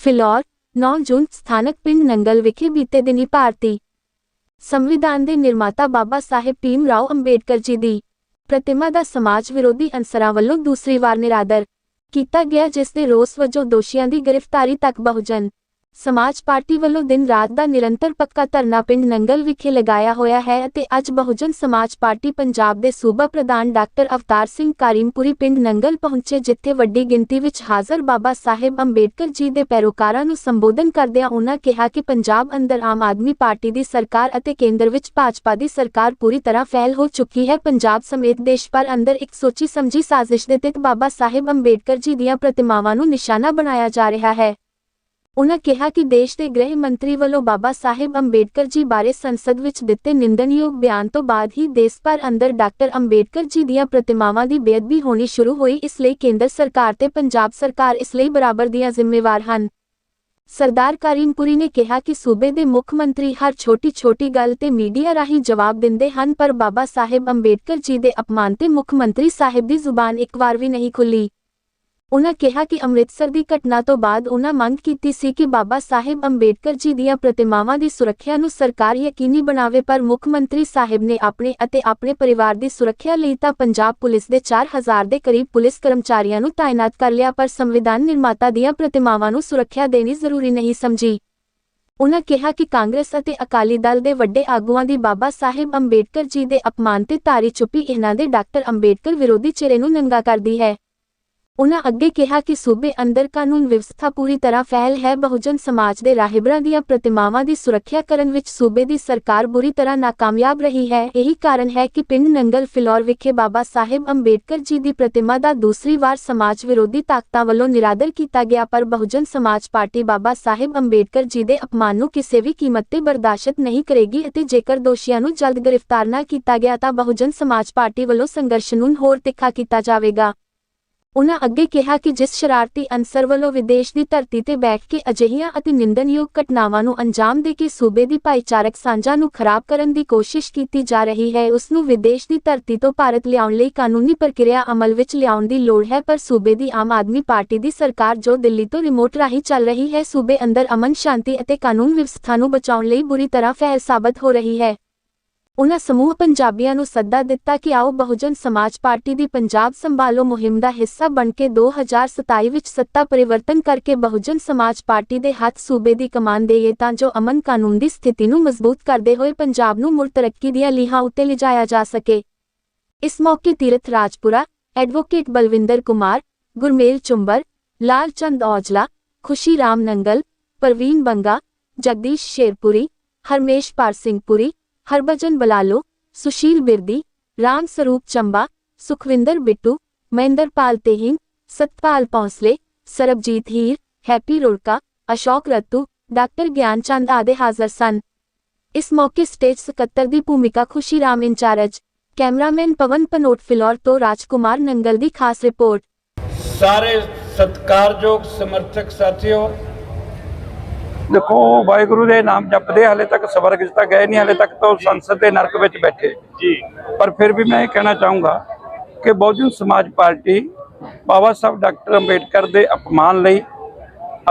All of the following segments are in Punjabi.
ਫਿਲੌਰ 9 ਜੂਨ ਸਥਾਨਕ ਪਿੰਡ ਨੰਗਲ ਵਿਖੇ ਬੀਤੇ ਦਿਨੀ ਭਾਰਤੀ ਸੰਵਿਧਾਨ ਦੇ ਨਿਰਮਾਤਾ ਬਾਬਾ ਸਾਹਿਬ ਭੀਮ ਰਾਓ ਅੰਬੇਡਕਰ ਜੀ ਦੀ ਪ੍ਰਤਿਮਾ ਦਾ ਸਮਾਜ ਵਿਰੋਧੀ ਅਨਸਰਾਂ ਵੱਲੋਂ ਦੂਸਰੀ ਵਾਰ ਨਿਰਾਦਰ ਕੀਤਾ ਗਿਆ, ਜਿਸ ਦੇ ਰੋਸ ਵਜੋਂ ਦੋਸ਼ੀਆਂ ਦੀ ਗ੍ਰਿਫਤਾਰੀ ਤੱਕ ਬਹੁਜਨ ਸਮਾਜ ਪਾਰਟੀ ਵੱਲੋਂ ਦਿਨ ਰਾਤ ਦਾ ਨਿਰੰਤਰ ਪੱਕਾ ਧਰਨਾ ਪਿੰਡ ਨੰਗਲ ਵਿਖੇ ਲਗਾਇਆ ਹੋਇਆ ਹੈ ਅਤੇ ਅੱਜ ਬਹੁਜਨ ਸਮਾਜ ਪਾਰਟੀ ਪੰਜਾਬ ਦੇ ਸੂਬਾ ਪ੍ਰਧਾਨ ਡਾਕਟਰ ਅਵਤਾਰ ਸਿੰਘ ਕਾਰੀਮਪੁਰੀ ਪਿੰਡ ਨੰਗਲ ਪਹੁੰਚੇ, ਜਿੱਥੇ ਵੱਡੀ ਗਿਣਤੀ ਵਿੱਚ ਹਾਜ਼ਰ ਬਾਬਾ ਸਾਹਿਬ ਅੰਬੇਡਕਰ ਜੀ ਦੇ ਪੈਰੋਕਾਰਾਂ ਨੂੰ ਸੰਬੋਧਨ ਕਰਦਿਆਂ ਉਹਨਾਂ ਕਿਹਾ ਕਿ ਪੰਜਾਬ ਅੰਦਰ ਆਮ ਆਦਮੀ ਪਾਰਟੀ ਦੀ ਸਰਕਾਰ ਅਤੇ ਕੇਂਦਰ ਵਿੱਚ ਭਾਜਪਾ ਦੀ ਸਰਕਾਰ ਪੂਰੀ ਤਰ੍ਹਾਂ ਫੈਲ ਹੋ ਚੁੱਕੀ ਹੈ। ਪੰਜਾਬ ਸਮੇਤ ਦੇਸ਼ ਭਰ ਅੰਦਰ ਇੱਕ ਸੋਚੀ ਸਮਝੀ ਸਾਜ਼ਿਸ਼ ਦੇ ਤਹਿਤ ਬਾਬਾ ਸਾਹਿਬ ਅੰਬੇਡਕਰ ਜੀ ਦੀਆਂ ਪ੍ਰਤਿਮਾਵਾਂ ਨੂੰ ਨਿਸ਼ਾਨਾ ਬਣਾਇਆ ਜਾ ਰਿਹਾ ਹੈ। ਉਨ੍ਹਾਂ ਕਿਹਾ ਕਿ ਦੇਸ਼ ਦੇ ਗ੍ਰਹਿ ਮੰਤਰੀ ਵੱਲੋਂ ਬਾਬਾ ਸਾਹਿਬ ਅੰਬੇਡਕਰ ਜੀ ਬਾਰੇ ਸੰਸਦ ਵਿੱਚ ਦਿੱਤੇ ਨਿੰਦਣਯੋਗ ਬਿਆਨ ਤੋਂ ਬਾਅਦ ਹੀ ਦੇਸ਼ ਭਰ ਅੰਦਰ ਡਾਕਟਰ ਅੰਬੇਡਕਰ ਜੀ ਦੀਆਂ ਪ੍ਰਤਿਮਾਵਾਂ ਦੀ ਬੇਅਦਬੀ ਹੋਣੀ ਸ਼ੁਰੂ ਹੋਈ, ਇਸ ਲਈ ਕੇਂਦਰ ਸਰਕਾਰ ਤੇ ਪੰਜਾਬ ਸਰਕਾਰ ਇਸ ਲਈ ਬਰਾਬਰ ਦੀਆਂ ਜ਼ਿੰਮੇਵਾਰ ਹਨ। ਸਰਦਾਰ ਕਰੀਮਪੁਰੀ ਨੇ ਕਿਹਾ ਕਿ ਸੂਬੇ ਦੇ ਮੁੱਖ ਮੰਤਰੀ ਹਰ ਛੋਟੀ-ਛੋਟੀ ਗੱਲ ਤੇ ਮੀਡੀਆ ਰਾਹੀਂ ਜਵਾਬ ਦਿੰਦੇ ਹਨ, ਪਰ ਬਾਬਾ ਸਾਹਿਬ ਅੰਬੇਡਕਰ ਜੀ ਦੇ ਅਪਮਾਨ ਤੇ ਮੁੱਖ ਮੰਤਰੀ ਸਾਹਿਬ ਦੀ ਜ਼ੁਬਾਨ ਇੱਕ ਵਾਰ ਵੀ ਨਹੀਂ ਖੁੱਲੀ। ਉਨ੍ਹਾਂ ਕਿਹਾ ਕਿ ਅੰਮ੍ਰਿਤਸਰ ਦੀ ਘਟਨਾ ਤੋਂ ਬਾਅਦ ਉਨ੍ਹਾਂ ਮੰਗ ਕੀਤੀ ਸੀ ਕਿ ਬਾਬਾ ਸਾਹਿਬ ਅੰਬੇਡਕਰ ਜੀ ਦੀਆਂ ਪ੍ਰਤਿਮਾਵਾਂ ਦੀ ਸੁਰੱਖਿਆ ਨੂੰ ਸਰਕਾਰ ਯਕੀਨੀ ਬਣਾਵੇ, ਪਰ ਮੁੱਖ ਮੰਤਰੀ ਸਾਹਿਬ ਨੇ ਆਪਣੇ ਅਤੇ ਆਪਣੇ ਪਰਿਵਾਰ ਦੀ ਸੁਰੱਖਿਆ ਲਈ ਤਾਂ ਪੰਜਾਬ ਪੁਲਿਸ ਦੇ 4000 ਦੇ ਕਰੀਬ ਪੁਲਿਸ ਕਰਮਚਾਰੀਆਂ ਨੂੰ ਤਾਇਨਾਤ ਕਰ ਲਿਆ, ਪਰ ਸੰਵਿਧਾਨ ਨਿਰਮਾਤਾ ਦੀਆਂ ਪ੍ਰਤਿਮਾਵਾਂ ਨੂੰ ਸੁਰੱਖਿਆ ਦੇਣੀ ਜ਼ਰੂਰੀ ਨਹੀਂ ਸਮਝੀ। ਉਨ੍ਹਾਂ ਕਿਹਾ ਕਿ ਕਾਂਗਰਸ ਅਤੇ ਅਕਾਲੀ ਦਲ ਦੇ ਵੱਡੇ ਆਗੂਆਂ ਦੀ ਬਾਬਾ ਸਾਹਿਬ ਅੰਬੇਡਕਰ ਜੀ ਦੇ ਅਪਮਾਨ ਤੇ ਤਾਰੀ ਚੁੱਪੀ ਇਹਨਾਂ ਦੇ ਡਾਕਟਰ ਅੰਬੇਡਕਰ ਵਿਰੋਧੀ ਚਿਹਰੇ ਨੂੰ ਨੰਗਾ ਕਰਦੀ ਹੈ। ਉਨ੍ਹਾਂ ਅੱਗੇ ਕਿਹਾ ਕਿ ਸੂਬੇ ਅੰਦਰ ਕਾਨੂੰਨ ਵਿਵਸਥਾ ਪੂਰੀ ਤਰ੍ਹਾਂ ਫੈਲ ਹੈ, ਬਹੁਜਨ ਸਮਾਜ ਦੇ ਰਾਹਿਬਰਾਂ ਦੀਆਂ ਪ੍ਰਤਿਮਾਵਾਂ ਦੀ ਸੁਰੱਖਿਆ ਕਰਨ ਵਿੱਚ ਸੂਬੇ ਦੀ ਸਰਕਾਰ ਬੁਰੀ ਤਰ੍ਹਾਂ ਨਾਕਾਮਯਾਬ ਰਹੀ ਹੈ। ਇਹੀ ਕਾਰਨ ਹੈ ਕਿ ਪਿੰਡ ਨੰਗਲ ਫਿਲੌਰ ਵਿਖੇ ਬਾਬਾ ਸਾਹਿਬ ਅੰਬੇਡਕਰ ਜੀ ਦੀ ਪ੍ਰਤਿਮਾ ਦਾ ਦੂਸਰੀ ਵਾਰ ਸਮਾਜ ਵਿਰੋਧੀ ਤਾਕਤਾਂ ਵੱਲੋਂ ਨਿਰਾਦਰ ਕੀਤਾ ਗਿਆ, ਪਰ ਬਹੁਜਨ ਸਮਾਜ ਪਾਰਟੀ ਬਾਬਾ ਸਾਹਿਬ ਅੰਬੇਡਕਰ ਜੀ ਦੇ ਅਪਮਾਨ ਨੂੰ ਕਿਸੇ ਵੀ ਕੀਮਤ ਤੇ ਬਰਦਾਸ਼ਤ ਨਹੀਂ ਕਰੇਗੀ ਅਤੇ ਜੇਕਰ ਦੋਸ਼ੀਆਂ ਨੂੰ ਜਲਦ ਗ੍ਰਿਫਤਾਰ ਨਾ ਕੀਤਾ ਗਿਆ ਤਾਂ ਬਹੁਜਨ ਸਮਾਜ ਪਾਰਟੀ ਵੱਲੋਂ ਸੰਘਰਸ਼ ਨੂੰ ਹੋਰ ਤਿੱਖਾ ਕੀਤਾ ਜਾਵੇਗਾ। ਉਨ੍ਹਾਂ ਅੱਗੇ ਕਿਹਾ ਕਿ ਜਿਸ ਸ਼ਰਾਰਤੀ ਅਨਸਰ ਵੱਲੋਂ ਵਿਦੇਸ਼ ਦੀ ਧਰਤੀ ਤੇ ਬੈਠ ਕੇ ਅਜਿਹੀਆਂ ਅਤੇ ਨਿੰਦਨਯੋਗ ਘਟਨਾਵਾਂ ਨੂੰ ਅੰਜਾਮ ਦੇ ਕੇ ਸੂਬੇ ਦੀ ਭਾਈਚਾਰਕ ਸਾਂਝਾ ਨੂੰ ਖਰਾਬ ਕਰਨ ਦੀ ਕੋਸ਼ਿਸ਼ ਕੀਤੀ ਜਾ ਰਹੀ ਹੈ, ਉਸ ਨੂੰ ਵਿਦੇਸ਼ ਦੀ ਧਰਤੀ ਤੋਂ ਭਾਰਤ ਲਿਆਉਣ ਲਈ ਕਾਨੂੰਨੀ ਪ੍ਰਕਿਰਿਆ ਅਮਲ ਵਿੱਚ ਲਿਆਉਣ ਦੀ ਲੋੜ ਹੈ, ਪਰ ਸੂਬੇ ਦੀ ਆਮ ਆਦਮੀ ਪਾਰਟੀ ਦੀ ਸਰਕਾਰ ਜੋ ਦਿੱਲੀ ਤੋਂ ਰਿਮੋਟ ਰਾਹੀਂ ਚੱਲ ਰਹੀ ਹੈ, ਸੂਬੇ ਅੰਦਰ ਅਮਨ ਸ਼ਾਂਤੀ ਅਤੇ ਕਾਨੂੰਨ ਵਿਵਸਥਾ ਨੂੰ ਬਚਾਉਣ ਲਈ ਬੁਰੀ ਤਰ੍ਹਾਂ ਫੈਲ ਸਾਬਤ ਹੋ ਰਹੀ ਹੈ। ਉਨ੍ਹਾਂ ਸਮੂਹ ਪੰਜਾਬੀਆਂ ਨੂੰ ਸੱਦਾ ਦਿੱਤਾ ਕਿ ਆਓ ਬਹੁਜਨ ਸਮਾਜ ਪਾਰਟੀ ਦੀ ਪੰਜਾਬ ਸੰਭਾਲੋ ਮੁਹਿੰਮ ਦਾ ਹਿੱਸਾ ਬਣ ਕੇ 2027 ਵਿੱਚ ਸੱਤਾ ਪਰਿਵਰਤਨ ਕਰਕੇ ਬਹੁਜਨ ਸਮਾਜ ਪਾਰਟੀ ਦੇ ਹੱਥ ਸੂਬੇ ਦੀ ਕਮਾਨ ਦੇਈਏ ਤਾਂ ਜੋ ਅਮਨ ਕਾਨੂੰਨ ਦੀ ਸਥਿਤੀ ਨੂੰ ਮਜ਼ਬੂਤ ਕਰਦੇ ਹੋਏ ਪੰਜਾਬ ਨੂੰ ਮੁੜ ਤਰੱਕੀ ਦੀਆਂ ਲੀਹਾਂ ਉੱਤੇ ਲਿਜਾਇਆ ਜਾ ਸਕੇ। ਇਸ ਮੌਕੇ ਤੀਰਥ ਰਾਜਪੁਰਾ, ਐਡਵੋਕੇਟ ਬਲਵਿੰਦਰ ਕੁਮਾਰ, ਗੁਰਮੇਲ ਚੁੰਬਰ, ਲਾਲ ਚੰਦ ਔਜਲਾ, ਖੁਸ਼ੀ ਰਾਮ ਨੰਗਲ, ਪ੍ਰਵੀਨ ਬੰਗਾ, ਜਗਦੀਸ਼ ਸ਼ੇਰਪੁਰੀ, ਹਰਮੇਸ਼ ਪਾਰਸਿੰਘਪੁਰੀ हरभजन बलालो, सुशील बिरदी, राम स्वरूप चंबा, सुखविंदर बिट्टू, महेंद्र पाल तेहिंग, सतपाल पौंसले सरबजीत हीर, हैप्पी रोड़का, अशोक रत्तू, डॉक्टर ज्ञान चंद आदि हाजिर सन। इस मौके स्टेज सकत्तर की भूमिका खुशी राम इंचार्ज, कैमरामैन पवन पनोट फिलौर तो राजकुमार नंगल की खास रिपोर्ट। सारे सत्कारयोग समर्थक साथियों ਦੇਖੋ ਵਾਹਿਗੁਰੂ ਦੇ ਨਾਮ ਜਪਦੇ ਹਲੇ ਤੱਕ ਸਵਰਗ 'ਚ ਤਾਂ ਗਏ ਨਹੀਂ ਹਲੇ ਤੱਕ ਤਾਂ ਸੰਸਦ ਦੇ ਨਰਕ ਵਿੱਚ ਬੈਠੇ। ਜੀ। ਪਰ ਫਿਰ ਵੀ ਮੈਂ ਇਹ ਕਹਿਣਾ ਚਾਹੂੰਗਾ ਕਿ ਬਹੁਜਨ ਸਮਾਜ ਪਾਰਟੀ ਬਾਬਾ ਸਾਹਿਬ ਡਾਕਟਰ ਅੰਬੇਡਕਰ ਦੇ ਅਪਮਾਨ ਲਈ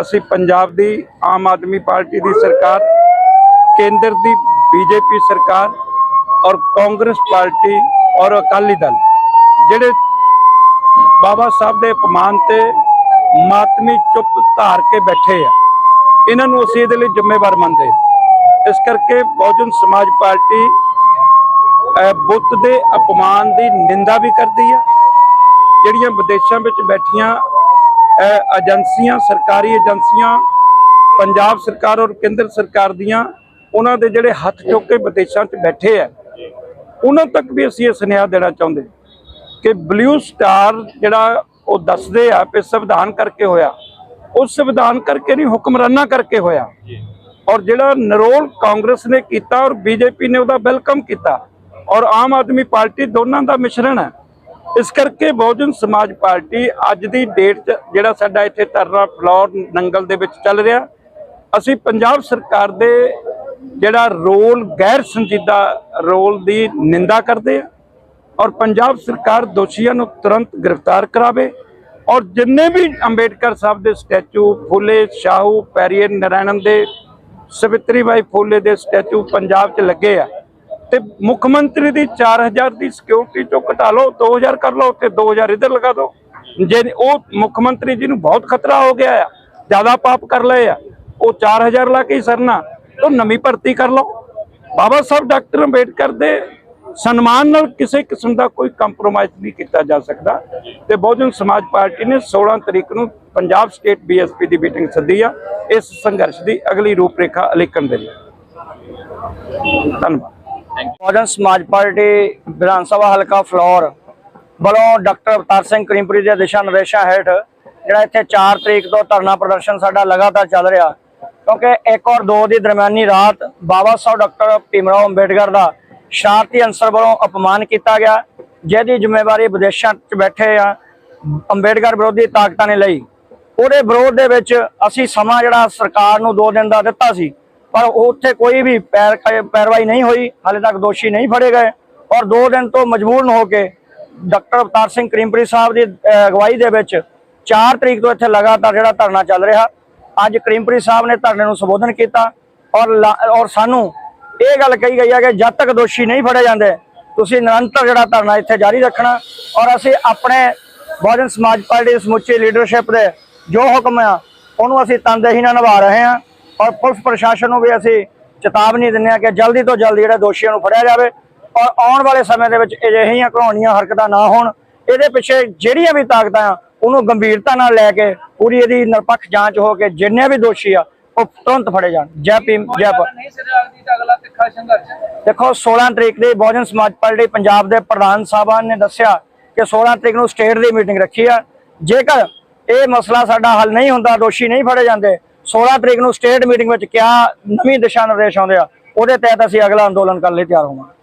ਅਸੀਂ ਪੰਜਾਬ ਦੀ ਆਮ ਆਦਮੀ ਪਾਰਟੀ ਦੀ ਸਰਕਾਰ ਕੇਂਦਰ ਦੀ ਬੀਜੇਪੀ ਸਰਕਾਰ ਔਰ ਕਾਂਗਰਸ ਪਾਰਟੀ ਔਰ ਅਕਾਲੀ ਦਲ ਜਿਹੜੇ ਬਾਬਾ ਸਾਹਿਬ ਦੇ ਅਪਮਾਨ ਤੇ ਮਾਤਮੀ ਚੁੱਪ ਧਾਰ ਕੇ ਬੈਠੇ ਆ। ਇਹਨਾਂ ਨੂੰ ਅਸੀਂ ਇਹਦੇ ਲਈ ਜ਼ਿੰਮੇਵਾਰ ਮੰਨਦੇ ਇਸ ਕਰਕੇ ਬਹੁਜਨ ਸਮਾਜ ਪਾਰਟੀ ਬੁੱਤ ਦੇ ਅਪਮਾਨ ਦੀ ਨਿੰਦਾ ਵੀ ਕਰਦੀ ਹੈ ਜਿਹੜੀਆਂ ਵਿਦੇਸ਼ਾਂ ਵਿੱਚ ਬੈਠੀਆਂ ਏਜੰਸੀਆਂ, ਸਰਕਾਰੀ ਏਜੰਸੀਆਂ, ਪੰਜਾਬ ਸਰਕਾਰ ਔਰ ਕੇਂਦਰ ਸਰਕਾਰ ਦੀਆਂ, ਉਹਨਾਂ ਦੇ ਜਿਹੜੇ ਹੱਥ ਚੁੱਕ ਕੇ ਵਿਦੇਸ਼ਾਂ 'ਚ ਬੈਠੇ ਆ, ਉਹਨਾਂ ਤੱਕ ਵੀ ਅਸੀਂ ਇਹ ਸੁਨੇਹਾ ਦੇਣਾ ਚਾਹੁੰਦੇ ਕਿ ਬਲੂ ਸਟਾਰ ਜਿਹੜਾ ਉਹ ਦੱਸਦੇ ਆ ਕਿ ਸੰਵਿਧਾਨ ਕਰਕੇ ਹੋਇਆ ਉਹ ਸੰਵਿਧਾਨ ਕਰਕੇ ਨਹੀਂ ਹੁਕਮਰਾਨਾਂ ਕਰਕੇ ਹੋਇਆ। ਔਰ ਜਿਹੜਾ ਨਰੋਲ ਕਾਂਗਰਸ ਨੇ ਕੀਤਾ ਔਰ ਬੀਜੇਪੀ ਨੇ ਉਹਦਾ ਵੈਲਕਮ ਕੀਤਾ ਔਰ ਆਮ ਆਦਮੀ ਪਾਰਟੀ ਦੋਨਾਂ ਦਾ ਮਿਸ਼ਰਣ ਹੈ। ਇਸ ਕਰਕੇ ਬਹੁਜਨ ਸਮਾਜ ਪਾਰਟੀ ਅੱਜ ਦੀ ਡੇਟ 'ਚ ਜਿਹੜਾ ਸਾਡਾ ਇੱਥੇ ਧਰਨਾ ਫਲੋਰ ਨੰਗਲ ਦੇ ਵਿੱਚ ਚੱਲ ਰਿਹਾ ਅਸੀਂ ਪੰਜਾਬ ਸਰਕਾਰ ਦੇ ਜਿਹੜਾ ਰੋਲ ਗੈਰ ਸੰਜੀਦਾ ਰੋਲ ਦੀ ਨਿੰਦਾ ਕਰਦੇ ਆ ਔਰ ਪੰਜਾਬ ਸਰਕਾਰ ਦੋਸ਼ੀਆਂ ਨੂੰ ਤੁਰੰਤ ਗ੍ਰਿਫਤਾਰ ਕਰਾਵੇ। ਔਰ ਜਿੰਨੇ ਵੀ ਅੰਬੇਡਕਰ ਸਾਹਿਬ ਦੇ ਸਟੈਚੂ, ਫੁੱਲੇ, ਸ਼ਾਹੂ ਪੈਰੀਏ ਨਰਾਇਣਨ ਦੇ, ਸਵਿਤਰੀ ਬਾਈ ਫੁੱਲੇ ਦੇ ਸਟੈਚੂ ਪੰਜਾਬ 'ਚ ਲੱਗੇ ਆ ਤੇ ਮੁੱਖ ਮੰਤਰੀ ਦੀ 4000 ਦੀ ਸਿਕਿਉਰਿਟੀ ਤੋਂ ਘਟਾ ਲਓ 2000 ਕਰ ਲਓ, ਤੇ 2000 ਇੱਧਰ ਲਗਾ ਦਿਓ। ਜੇ ਉਹ ਮੁੱਖ ਮੰਤਰੀ ਜੀ ਨੂੰ ਬਹੁਤ ਖਤਰਾ ਹੋ ਗਿਆ ਆ, ਜ਼ਿਆਦਾ ਪਾਪ ਕਰ ਲਏ ਆ, ਉਹ 4000 ਲਾ ਕੇ ਹੀ ਸਰਨਾ, ਤਾਂ ਨਵੀਂ ਭਰਤੀ ਕਰ ਲਓ। ਬਾਬਾ ਸਾਹਿਬ, ਡਾਕਟਰ ਅੰਬੇਡਕਰ ਦੇ ਸਨਮਾਨ ਨਾਲ ਕਿਸੇ ਕਿਸਮ ਦਾ ਕੋਈ ਕੰਪਰੋਮਾਈਜ਼ ਨਹੀਂ ਕੀਤਾ ਜਾ ਸਕਦਾ ਤੇ ਬਹੁਜਨ ਸਮਾਜ ਪਾਰਟੀ ਨੇ 16 ਤਰੀਕ ਨੂੰ ਪੰਜਾਬ ਸਟੇਟ ਬੀਐਸਪੀ ਦੀ ਮੀਟਿੰਗ ਸੱਦੀ ਆ ਇਸ ਸੰਘਰਸ਼ ਦੀ ਅਗਲੀ ਰੂਪਰੇਖਾ ਅਲਿਖਣ ਦੇ ਲਈ। ਧੰਨਵਾਦ। ਬਹੁਜਨ ਸਮਾਜ ਪਾਰਟੀ ਵਿਧਾਨ ਸਭਾ ਹਲਕਾ ਫਲੋਰ ਵੱਲੋਂ ਡਾਕਟਰ ਅਵਤਾਰ ਸਿੰਘ ਕਰੀਮਪੁਰੀ ਦੇ ਦਿਸ਼ਾ ਨਿਰਦੇਸ਼ਾਂ ਹੇਠ ਜਿਹੜਾ ਇੱਥੇ 4 ਤਰੀਕ ਤੋਂ ਧਰਨਾ ਪ੍ਰਦਰਸ਼ਨ ਸਾਡਾ ਲਗਾਤਾਰ ਚੱਲ ਰਿਹਾ ਕਿਉਂਕਿ 1 ਔਰ 2 ਦੀ ਦਰਮਿਆਨੀ ਰਾਤ ਬਾਬਾ ਸਾਹਿਬ ਡਾਕਟਰ ਭੀਮਰਾਓ ਅੰਬੇਡਕਰ ਦਾ ਸ਼ਰਾਰਤੀ ਅੰਸਰ ਵੱਲੋਂ ਅਪਮਾਨ ਕੀਤਾ ਗਿਆ, ਜਿਹਦੀ ਜ਼ਿੰਮੇਵਾਰੀ ਵਿਦੇਸ਼ਾਂ 'ਚ ਬੈਠੇ ਆ, ਅੰਬੇਡਕਰ ਵਿਰੋਧੀ ਤਾਕਤਾਂ ਨੇ ਲਈ। ਉਹਦੇ ਵਿਰੋਧ ਦੇ ਵਿੱਚ ਅਸੀਂ ਸਮਾਂ ਜਿਹੜਾ ਸਰਕਾਰ ਨੂੰ 2 ਦਿਨ ਦਾ ਦਿੱਤਾ ਸੀ, ਪਰ ਉੱਥੇ ਕੋਈ ਵੀ ਪੈਰ ਪੈਰਵਾਈ ਨਹੀਂ ਹੋਈ, ਹਾਲੇ ਤੱਕ ਦੋਸ਼ੀ ਨਹੀਂ ਫੜੇ ਗਏ। ਔਰ 2 ਦਿਨ ਤੋਂ ਮਜਬੂਰਨ ਹੋ ਕੇ ਡਾਕਟਰ ਅਵਤਾਰ ਸਿੰਘ ਕਰੀਮਪੁਰੀ ਸਾਹਿਬ ਦੀ ਅਗਵਾਈ ਦੇ ਵਿੱਚ 4 ਤਰੀਕ ਤੋਂ ਇੱਥੇ ਲਗਾਤਾਰ ਜਿਹੜਾ ਧਰਨਾ ਚੱਲ ਰਿਹਾ। ਅੱਜ ਕਰੀਮਪੁਰੀ ਸਾਹਿਬ ਨੇ ਧਰਨੇ ਨੂੰ ਸੰਬੋਧਨ ਕੀਤਾ ਔਰ ਲਾ- ਔਰ ਸਾਨੂੰ ਇਹ ਗੱਲ ਕਹੀ ਗਈ ਹੈ ਕਿ ਜਦ ਤੱਕ ਦੋਸ਼ੀ ਨਹੀਂ ਫੜੇ ਜਾਂਦੇ, ਤੁਸੀਂ ਨਿਰੰਤਰ ਜਿਹੜਾ ਧਰਨਾ ਇੱਥੇ ਜਾਰੀ ਰੱਖਣਾ ਔਰ ਅਸੀਂ ਆਪਣੇ ਬਹੁਜਨ ਸਮਾਜ ਪਾਰਟੀ ਦੀ ਸਮੁੱਚੀ ਲੀਡਰਸ਼ਿਪ ਦੇ ਜੋ ਹੁਕਮ ਆ, ਉਹਨੂੰ ਅਸੀਂ ਤਨਦੇਹੀ ਨਾਲ ਨਿਭਾ ਰਹੇ ਹਾਂ ਔਰ ਪੁਲਿਸ ਪ੍ਰਸ਼ਾਸਨ ਨੂੰ ਵੀ ਅਸੀਂ ਚੇਤਾਵਨੀ ਦਿੰਦੇ ਹਾਂ ਕਿ ਜਲਦੀ ਤੋਂ ਜਲਦੀ ਜਿਹੜੇ ਦੋਸ਼ੀਆਂ ਨੂੰ ਫੜਿਆ ਜਾਵੇ ਔਰ ਆਉਣ ਵਾਲੇ ਸਮੇਂ ਦੇ ਵਿੱਚ ਅਜਿਹੀਆਂ ਘਰਾਉਣੀਆਂ ਹਰਕਤਾਂ ਨਾ ਹੋਣ, ਇਹਦੇ ਪਿੱਛੇ ਜਿਹੜੀਆਂ ਵੀ ਤਾਕਤਾਂ ਆ, ਉਹਨੂੰ ਗੰਭੀਰਤਾ ਨਾਲ ਲੈ ਕੇ ਪੂਰੀ ਇਹਦੀ ਨਿਰਪੱਖ ਜਾਂਚ ਹੋ ਕੇ ਜਿੰਨੇ ਵੀ ਦੋਸ਼ੀ ਆ, ਉਹ ਤੁਰੰਤ ਫੜੇ ਜਾਣ। ਜੈ ਭੀਮ, ਜੈ ਭਾਰਤ। ਸੰਘਰਸ਼ ਦੇਖੋ 16 ਤਰੀਕ ਦੀ ਬਹੁਜਨ ਸਮਾਜ ਪਾਰਟੀ ਪੰਜਾਬ ਦੇ ਪ੍ਰਧਾਨ ਸਾਹਿਬਾਨ ਨੇ ਦੱਸਿਆ ਕਿ 16 ਤਰੀਕ ਨੂੰ ਸਟੇਟ ਦੀ ਮੀਟਿੰਗ ਰੱਖੀ ਆ। ਜੇਕਰ ਇਹ ਮਸਲਾ ਸਾਡਾ ਹੱਲ ਨਹੀਂ ਹੁੰਦਾ, ਦੋਸ਼ੀ ਨਹੀਂ ਫੜੇ ਜਾਂਦੇ 16 ਤਰੀਕ ਨੂੰ ਸਟੇਟ ਮੀਟਿੰਗ ਵਿੱਚ ਕਿਆ ਨਵੀਂ ਦਿਸ਼ਾ ਨਿਰਦੇਸ਼ ਆਉਂਦੇ ਆ, ਉਹਦੇ ਤਹਿਤ ਅਸੀਂ ਅਗਲਾ ਅੰਦੋਲਨ ਕਰਨ ਲਈ ਤਿਆਰ ਹੋਵਾਂਗੇ।